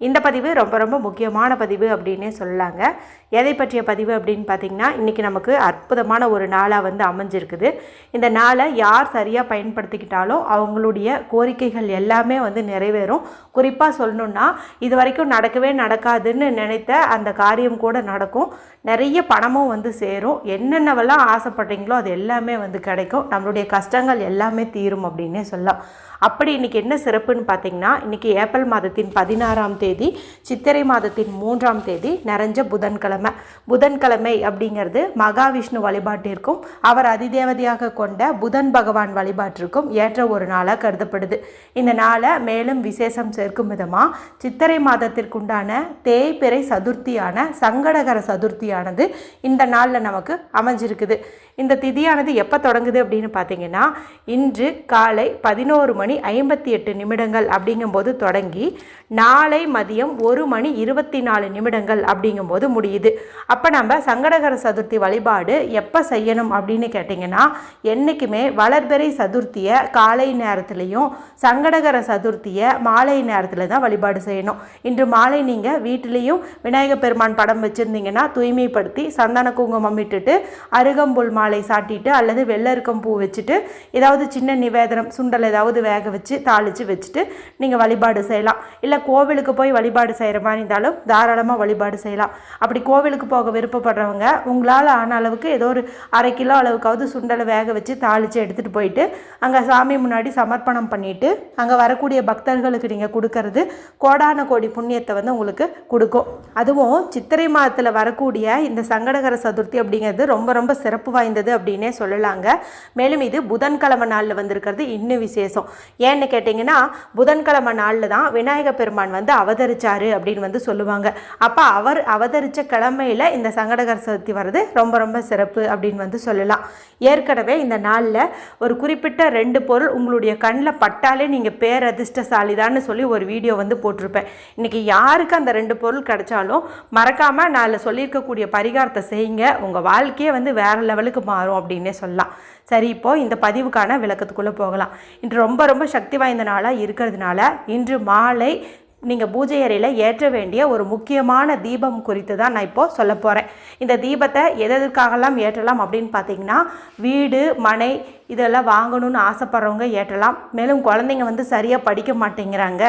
இந்த பதிவு ரொம்ப ரொம்ப முக்கியமான பதிவு அப்படின்னே சொல்லலாங்க. எதை பற்றிய பதிவு அப்படின்னு பார்த்திங்கன்னா இன்றைக்கி நமக்கு அற்புதமான ஒரு நாளாக வந்து அமைஞ்சிருக்குது. இந்த நாளை யார் சரியாக பயன்படுத்திக்கிட்டாலும் அவங்களுடைய கோரிக்கைகள் எல்லாமே வந்து நிறைவேறும். குறிப்பாக சொல்லணுன்னா இது வரைக்கும் நடக்கவே நடக்காதுன்னு நினைத்த அந்த காரியம் கூட நடக்கும். நிறைய பணமும் வந்து சேரும். என்னென்னவெல்லாம் ஆசைப்படுறீங்களோ அது எல்லாமே வந்து கிடைக்கும். நம்மளுடைய கஷ்டங்கள் எல்லாமே தீரும் அப்படின்னே சொல்லலாம். அப்படி இன்றைக்கி என்ன சிறப்புன்னு பார்த்தீங்கன்னா இன்றைக்கி ஏப்ரல் மாதத்தின் பதினாறாம் தேதி சித்திரை மாதத்தின் மூன்றாம் தேதி நிறைஞ்ச புதன்கிழமை. புதன்கிழமை அப்படிங்கிறது மகாவிஷ்ணு வழிபாட்டிற்கும் அவர் அதிதேவதையாக கொண்ட புதன் பகவான் வழிபாட்டிற்கும் ஏற்ற ஒரு நாளாக கருதப்படுது. இந்த நாளை மேலும் விசேஷம் சேர்க்கும் விதமாக சித்திரை மாதத்திற்குண்டான தேய்பிறை சதுர்த்தியான சங்கடகர சதுர்த்தியானது இந்த நாளில் நமக்கு அமைஞ்சிருக்குது. இந்த திதியானது எப்போ தொடங்குது அப்படின்னு பார்த்தீங்கன்னா இன்று காலை பதினோரு மணி ஐம்பத்தி எட்டு நிமிடங்கள் அப்படிங்கும்போது தொடங்கி நாளை மதியம் ஒரு மணி இருபத்தி நாலு நிமிடங்கள் அப்படிங்கும்போது முடியுது. அப்போ நம்ம சங்கடகர சதுர்த்தி வழிபாடு எப்போ செய்யணும் அப்படின்னு கேட்டிங்கன்னா என்றைக்குமே வளர்பிறை சதுர்த்தியை காலை நேரத்துலையும் சங்கடகர சதுர்த்தியை மாலை நேரத்தில் தான் வழிபாடு செய்யணும். இன்று மாலை நீங்கள் வீட்டிலையும் விநாயகர் பெருமான் படம் வச்சுருந்தீங்கன்னா தூய்மைப்படுத்தி சந்தன குங்குமம் இட்டுட்டு அருகம்புல் மாலை சாட்டிட்டு அல்லது வெள்ளருக்கம் பூ வச்சுட்டு ஏதாவது சின்ன நிவேதனம் சுண்டல் ஏதாவது வேக வச்சு தாளித்து வச்சுட்டு நீங்கள் வழிபாடு செய்யலாம். இல்லை கோவிலுக்கு போய் வழிபாடு செய்கிற மாதிரி இருந்தாலும் தாராளமாக வழிபாடு செய்யலாம். அப்படி கோவிலுக்கு போக விருப்பப்படுறவங்க உங்களால் ஆன அளவுக்கு ஏதோ ஒரு அரை கிலோ அளவுக்காவது சுண்டலை வேக வச்சு தாளித்து எடுத்துகிட்டு போயிட்டு அங்கே சாமி முன்னாடி சமர்ப்பணம் பண்ணிவிட்டு அங்கே வரக்கூடிய பக்தர்களுக்கு நீங்கள் கொடுக்கறது கோடான கோடி புண்ணியத்தை வந்து உங்களுக்கு கொடுக்கும். அதுவும் சித்திரை மாதத்தில் வரக்கூடிய இந்த சங்கடகர சதுர்த்தி அப்படிங்கிறது ரொம்ப ரொம்ப சிறப்பு வாய்ந்தது அப்படின்னே சொல்லலாங்க. மேலும் இது புதன்கிழமை நாளில் வந்திருக்கிறது இன்னும் விசேஷம். ஏன்னு கேட்டிங்கன்னா புதன்கிழமை நாளில் தான் விநாயகர் பெருமான் வந்து அவதரிச்சாரு அப்படின்னு வந்து சொல்லுவாங்க. அப்போ அவர் அவதரித்த கிழமையில் இந்த சங்கடகர சதுர்த்தி வர்றது ரொம்ப ரொம்ப சிறப்பு அப்படின்னு வந்து சொல்லலாம். ஏற்கனவே இந்த நாளில் ஒரு குறிப்பிட்ட ரெண்டு பொருள் உங்களுடைய கண்ணில் பட்டாலே நீங்கள் பேரதிர்ஷ்டசாலிதான்னு சொல்லி ஒரு வீடியோ வந்து போட்டிருப்பேன். இன்றைக்கி யாருக்கு அந்த ரெண்டு பொருள் கிடைச்சாலும் மறக்காமல் நான் சொல்லியிருக்கக்கூடிய பரிகாரத்தை செய்யுங்க. உங்கள் வாழ்க்கையே வந்து வேறு லெவலுக்கு மாறும் அப்படின்னே சொல்லலாம். சரி இப்போது இந்த பதிவுக்கான விளக்கத்துக்குள்ளே போகலாம். இன்று ரொம்ப ரொம்ப சக்தி வாய்ந்த நாளாக இருக்கிறதுனால இன்று மாலை நீங்கள் பூஜை அறையில் ஏற்ற வேண்டிய ஒரு முக்கியமான தீபம் குறித்து தான் நான் இப்போது சொல்ல போகிறேன் இந்த தீபத்தை எதற்காகலாம் ஏற்றலாம் அப்படின்னு பார்த்தீங்கன்னா வீடு மனை இதெல்லாம் வாங்கணும்னு ஆசைப்பட்றவங்க ஏற்றலாம். மேலும் குழந்தைங்க வந்து சரியாக படிக்க மாட்டேங்கிறாங்க.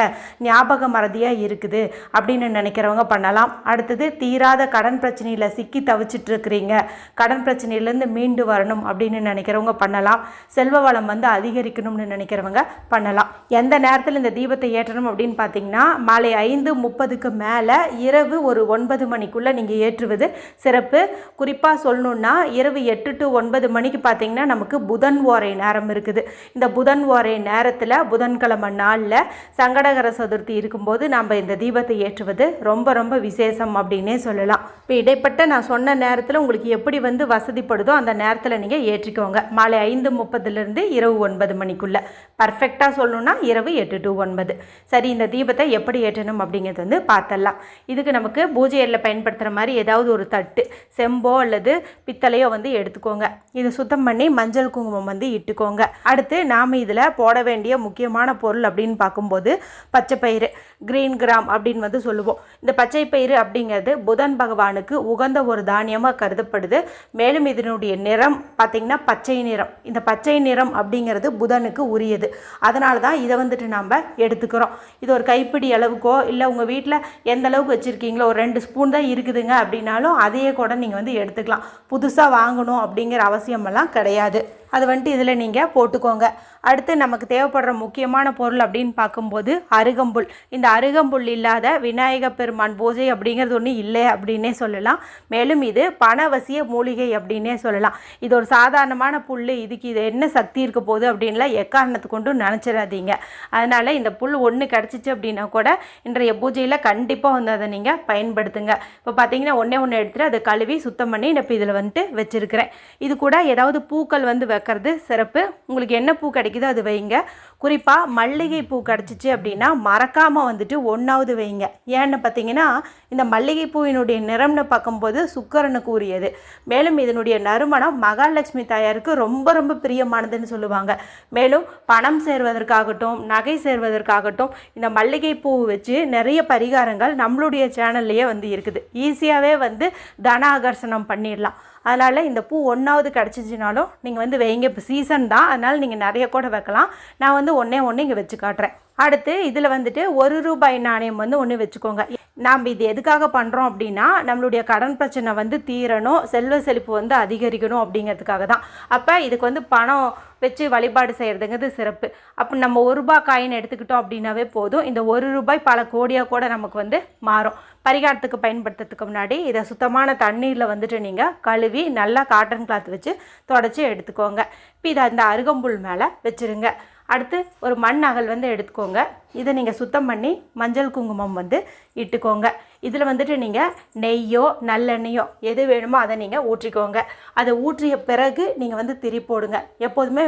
ஞாபக மறதியாக இருக்குது. அப்படின்னு நினைக்கிறவங்க பண்ணலாம். அடுத்தது தீராத கடன் பிரச்சனையில் சிக்கி தவிச்சிட்டு இருக்கிறீங்க கடன் பிரச்சனையிலேருந்து மீண்டு வரணும் அப்படின்னு நினைக்கிறவங்க பண்ணலாம். செல்வ வளம் வந்து அதிகரிக்கணும்னு நினைக்கிறவங்க பண்ணலாம். எந்த நேரத்தில் இந்த தீபத்தை ஏற்றணும் அப்படின்னு பார்த்தீங்கன்னா மாலை ஐந்து முப்பதுக்கு மேலே இரவு ஒரு ஒன்பது மணிக்குள்ளே நீங்கள் ஏற்றுவது சிறப்பு. குறிப்பாக சொல்லணுன்னா இரவு எட்டு டு ஒன்பது மணிக்கு பார்த்தீங்கன்னா நமக்கு புதன் ஓரை நேரம் இருக்குது. இந்த புதன் ஓரை நேரத்தில் புதன்கிழமை நாளில் சங்கடகர சதுர்த்தி இருக்கும்போது நம்ம இந்த தீபத்தை ஏற்றுவது ரொம்ப ரொம்ப விசேஷம் அப்படின்னே சொல்லலாம். இப்போ இடைப்பட்ட நான் சொன்ன நேரத்தில் உங்களுக்கு எப்படி வந்து வசதிப்படுதோ அந்த நேரத்தில் நீங்கள் ஏற்றிக்கோங்க. மாலை ஐந்து முப்பதுலேருந்து இரவு ஒன்பது மணிக்குள்ளே. பர்ஃபெக்டாக சொல்லணுன்னா இரவு எட்டு டு ஒன்பது. சரி இந்த தீபத்தை எப்படி ஏற்றணும் அப்படிங்கிறது வந்து பார்த்தலாம் இதுக்கு நமக்கு பூஜை பயன்படுத்துகிற மாதிரி ஏதாவது ஒரு தட்டு செம்போ அல்லது பித்தளையோ வந்து எடுத்துக்கோங்க. இதை சுத்தம் பண்ணி மஞ்சள் குங்குமம் வந்து வந்து இட்டுக்கோங்க. அடுத்து நாம் இதில் போட வேண்டிய முக்கியமான பொருள் அப்படின்னு பார்க்கும்போது பச்சைப்பயிறு கிரீன் கிராம் அப்படின்னு வந்து சொல்லுவோம். இந்த பச்சை பயிறு அப்படிங்கிறது புதன் பகவானுக்கு உகந்த ஒரு தானியமாக கருதப்படுது. மேலும் இதனுடைய நிறம் பார்த்திங்கன்னா பச்சை நிறம். இந்த பச்சை நிறம் அப்படிங்கிறது புதனுக்கு உரியது. அதனால தான் இதை வந்துட்டு நாம் எடுத்துக்கிறோம். இது ஒரு கைப்பிடி அளவுக்கோ இல்லை உங்கள் வீட்டில் எந்த அளவுக்கு வச்சுருக்கீங்களோ ஒரு ரெண்டு ஸ்பூன் தான் இருக்குதுங்க அப்படின்னாலும் அதையே கூட நீங்கள் வந்து எடுத்துக்கலாம். புதுசாக வாங்கணும் அப்படிங்கிற அவசியமெல்லாம் கிடையாது. அது வந்துட்டு இதில் நீங்கள் போட்டுக்கோங்க. அடுத்து நமக்கு தேவைப்படுற முக்கியமான பொருள் அப்படின்னு பார்க்கும்போது அருகம்புல். இந்த அருகம்புல் இல்லாத விநாயக பெருமான் பூஜை அப்படிங்கிறது ஒன்று இல்லை அப்படின்னே சொல்லலாம். மேலும் இது பணவசிய மூலிகை அப்படின்னே சொல்லலாம். இது ஒரு சாதாரணமான புல் இதுக்கு இது என்ன சக்தி இருக்க போகுது அப்படின்லாம் எக்காரணத்து கொண்டும் நினச்சிடாதீங்க. அதனால் இந்த புல் ஒன்று கிடச்சிச்சு அப்படின்னா கூட இன்றைய பூஜையில் கண்டிப்பாக வந்து அதை நீங்கள் பயன்படுத்துங்க. இப்போ பார்த்தீங்கன்னா ஒன்றே ஒன்று எடுத்துகிட்டு அதை கழுவி சுத்தம் பண்ணி நான் இப்போ இதில் வந்துட்டு வச்சுருக்கிறேன். இது கூட ஏதாவது பூக்கள் வந்து வைக்கிறது சிறப்பு. உங்களுக்கு என்ன பூ கிடைக்குதோ அது வைங்க. குறிப்பாக மல்லிகை பூ கிடச்சிச்சு அப்படின்னா மறக்காமல் வந்துட்டு ஒன்றாவது வைங்க. ஏன்னு பார்த்தீங்கன்னா இந்த மல்லிகை பூவினுடைய நிறம்னு பார்க்கும்போது சுக்கரனுக்கு உரியது. மேலும் இதனுடைய நறுமணம் மகாலட்சுமி தாயாருக்கு ரொம்ப ரொம்ப பிரியமானதுன்னு சொல்லுவாங்க. மேலும் பணம் சேர்வதற்காகட்டும் நகை சேர்வதற்காகட்டும் இந்த மல்லிகை பூ வச்சு நிறைய பரிகாரங்கள் நம்மளுடைய சேனல்லையே வந்து இருக்குது. ஈஸியாகவே வந்து தன ஆகர்ஷணம் பண்ணிடலாம். அதனால் இந்த பூ ஒன்றாவது கிடச்சிச்சினாலும் நீங்கள் வந்து வைங்க. இப்போ சீசன் தான். அதனால் நீங்கள் நிறைய கூட வைக்கலாம். நான் வந்து ஒன்றே ஒன்று இங்கே வச்சு காட்டுறேன். அடுத்து இதில் வந்துட்டு ஒரு ரூபாய் நாணயம் வந்து ஒன்று வச்சுக்கோங்க. நாம் இது எதுக்காக பண்ணுறோம் அப்படின்னா நம்மளுடைய கடன் பிரச்சனை வந்து தீரணும் செல்வ செழிப்பு வந்து அதிகரிக்கணும் அப்படிங்கிறதுக்காக தான். அப்போ இதுக்கு வந்து பணம் வச்சு வழிபாடு செய்கிறதுங்கிறது சிறப்பு. அப்போ நம்ம ஒரு ரூபாய் காயின் எடுத்துக்கிட்டோம் அப்படின்னாவே போதும். இந்த ஒரு ரூபாய் பல கோடியாக கூட நமக்கு வந்து மாறும். பரிகாரத்துக்கு பயன்படுத்துறதுக்கு முன்னாடி இதை சுத்தமான தண்ணீரில் வந்துட்டு நீங்கள் கழுவி நல்லா காட்டன் கிளாத் வச்சு தொடச்சி எடுத்துக்கோங்க. இப்போ இதை அந்த அருகம்புல் மேலே வச்சுருங்க. அடுத்து ஒரு மண் அகல் வந்து எடுத்துக்கோங்க. இதை நீங்கள் சுத்தம் பண்ணி மஞ்சள் குங்குமம் வந்து இட்டுக்கோங்க. இதில் வந்துட்டு நீங்கள் நெய்யோ நல்லெண்ணெயோ எது வேணுமோ அதை நீங்கள் ஊற்றிக்கோங்க. அதை ஊற்றிய பிறகு நீங்கள் வந்து திரி போடுங்க. எப்போதுமே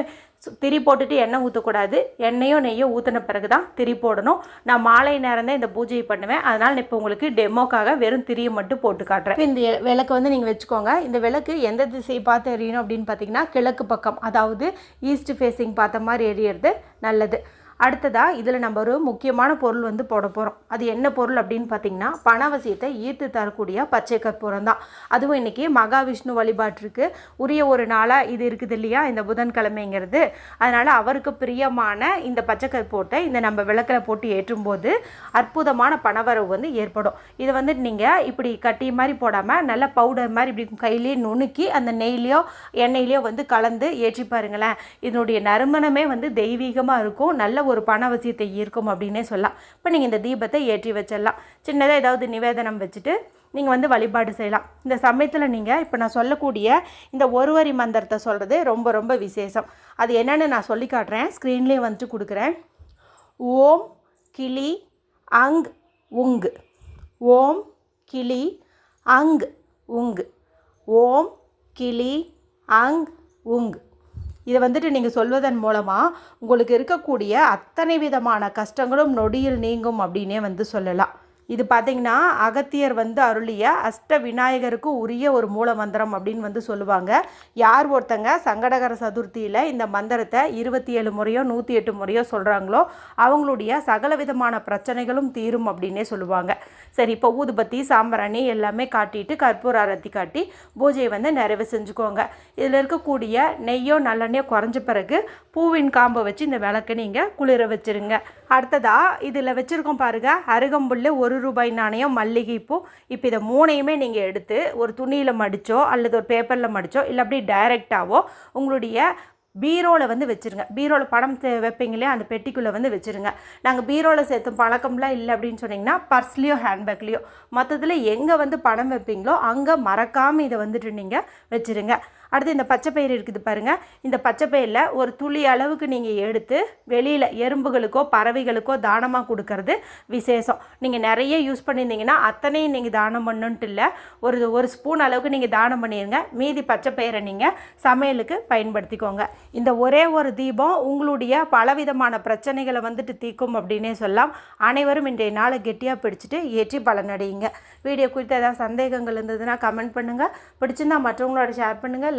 திரி போட்டுட்டு எண்ணெய் ஊற்றக்கூடாது எண்ணெயோ நெய்யோ ஊற்றின பிறகு தான் திரி போடணும். நான் மாலை நேரம் தான் இந்த பூஜையை பண்ணுவேன். அதனால் நான் இப்போ உங்களுக்கு டெமோக்காக வெறும் திரியை மட்டும் போட்டு காட்டுறேன். இந்த விளக்கு வந்து நீங்கள் வச்சுக்கோங்க. இந்த விளக்கு எந்த திசையை பார்த்து எரியணும் அப்படின்னு பார்த்தீங்கன்னா கிழக்கு பக்கம் அதாவது ஈஸ்ட் ஃபேஸிங் பார்த்த மாதிரி எரியறது நல்லது. அடுத்ததாக இதில் நம்ம ஒரு முக்கியமான பொருள் வந்து போட போகிறோம் அது என்ன பொருள் அப்படின்னு பார்த்தீங்கன்னா பணவசியத்தை ஈர்த்து தரக்கூடிய பச்சை கற்பூரம் தான். அதுவும் இன்றைக்கி மகாவிஷ்ணு வழிபாட்டிற்கு உரிய ஒரு நாளாக இது இருக்குது இல்லையா? இந்த புதன்கிழமைங்கிறது. அதனால் அவருக்கு பிரியமான இந்த பச்சை கற்பூரத்தை இந்த நம்ம விளக்கில் போட்டு ஏற்றும்போது அற்புதமான பணவரவு வந்து ஏற்படும். இதை வந்து நீங்கள் இப்படி கட்டி மாதிரி போடாமல் நல்ல பவுடர் மாதிரி இப்படி கையிலேயே நுணுக்கி அந்த நெய்லேயோ எண்ணெயிலையோ வந்து கலந்து ஏற்றி பாருங்களேன். இதனுடைய நறுமணமே வந்து தெய்வீகமாக இருக்கும். நல்ல ஒரு பணவசியத்தை ஈர்க்கும் அப்படின்னே சொல்லலாம். இப்போ நீங்கள் இந்த தீபத்தை ஏற்றி வச்சிடலாம். சின்னதாக ஏதாவது நிவேதனம் வச்சுட்டு நீங்கள் வந்து வழிபாடு செய்யலாம். இந்த சமயத்தில் நீங்கள் இப்போ நான் சொல்லக்கூடிய இந்த ஒரு வரி மந்திரத்தை சொல்கிறது ரொம்ப ரொம்ப விசேஷம். அது என்னென்னு நான் சொல்லி காட்டுறேன். ஸ்க்ரீன்லேயே வந்துட்டு கொடுக்குறேன். ஓம் கிளி அங் உங்கு ஓம் கிளி அங் உங்கு ஓம் கிளி அங் உங். இதை வந்துட்டு நீங்கள் சொல்வதன் மூலமாக உங்களுக்கு இருக்கக்கூடிய அத்தனை விதமான கஷ்டங்களும் நொடியில் நீங்கும் அப்படின்னே வந்து சொல்லலாம். இது பார்த்தீங்கன்னா அகத்தியர் வந்து அருளிய அஷ்ட விநாயகருக்கு உரிய ஒரு மூல மந்திரம் அப்படின்னு வந்து சொல்லுவாங்க. யார் ஒருத்தங்க சங்கடகர சதுர்த்தியில் இந்த மந்திரத்தை இருபத்தி ஏழு முறையோ நூற்றி எட்டு முறையோ சொல்கிறாங்களோ அவங்களுடைய சகல விதமான பிரச்சனைகளும் தீரும் அப்படின்னே சொல்லுவாங்க. சரி இப்போ ஊதுபத்தி சாம்பிராணி எல்லாமே காட்டிட்டு கற்பூர அரத்தி காட்டி பூஜையை வந்து நிறைவு செஞ்சுக்கோங்க. இதில் இருக்கக்கூடிய நெய்யோ நல்லெண்ணெயோ குறைஞ்ச பிறகு பூவின் காம்பை வச்சு இந்த விளக்கை நீங்கள் குளிர வச்சுருங்க. அடுத்ததாக இதில் வச்சுருக்கோம் பாருங்க அருகம்புல்ல ஒரு ரூபாய் நாணயம் மல்லிகைப்பூ. இப்போ இதை மூணையுமே நீங்கள் எடுத்து ஒரு துணியில் மடிச்சோ அல்லது ஒரு பேப்பரில் மடிச்சோ இல்லை அப்படியே டைரெக்டாகவோ உங்களுடைய பீரோவில் வந்து வச்சுருங்க. பீரோவில் பணம் வைப்பீங்களே அந்த பெட்டிக்குள்ளே வந்து வச்சுருங்க. நாங்கள் பீரோவில் சேர்த்து பழக்கம்லாம் இல்லை அப்படின்னு சொன்னிங்கன்னா பர்ஸ்லேயோ ஹேண்ட்பேக்லேயோ மொத்தத்தில் எங்கே வந்து பணம் வைப்பீங்களோ அங்கே மறக்காமல் இதை வந்துட்டு நீங்கள் வச்சுருங்க. அடுத்து இந்த பச்சை பயிர் இருக்குது பாருங்கள் இந்த பச்சை பயிரில் ஒரு துளி அளவுக்கு நீங்கள் எடுத்து வெளியில் எறும்புகளுக்கோ பறவைகளுக்கோ தானமாக கொடுக்கறது விசேஷம். நீங்கள் நிறைய யூஸ் பண்ணியிருந்தீங்கன்னா அத்தனையும் நீங்கள் தானம் பண்ணுன்ட்டு இல்லை. ஒரு ஒரு ஸ்பூன் அளவுக்கு நீங்கள் தானம் பண்ணிடுங்க மீதி பச்சை பயிரை நீங்கள் சமையலுக்கு பயன்படுத்திக்கோங்க. இந்த ஒரே ஒரு தீபம் உங்களுடைய பலவிதமான பிரச்சனைகளை வந்துட்டு தீர்க்கும் அப்படின்னே சொல்லலாம். அனைவரும் இன்றைய நாளை கெட்டியாக பிடிச்சிட்டு ஏற்றி பலனடையுங்க. வீடியோ குறித்து ஏதாவது சந்தேகங்கள் இருந்ததுன்னா கமெண்ட் பண்ணுங்கள் பிடிச்சிருந்தா மற்றவங்களோட ஷேர் பண்ணுங்கள்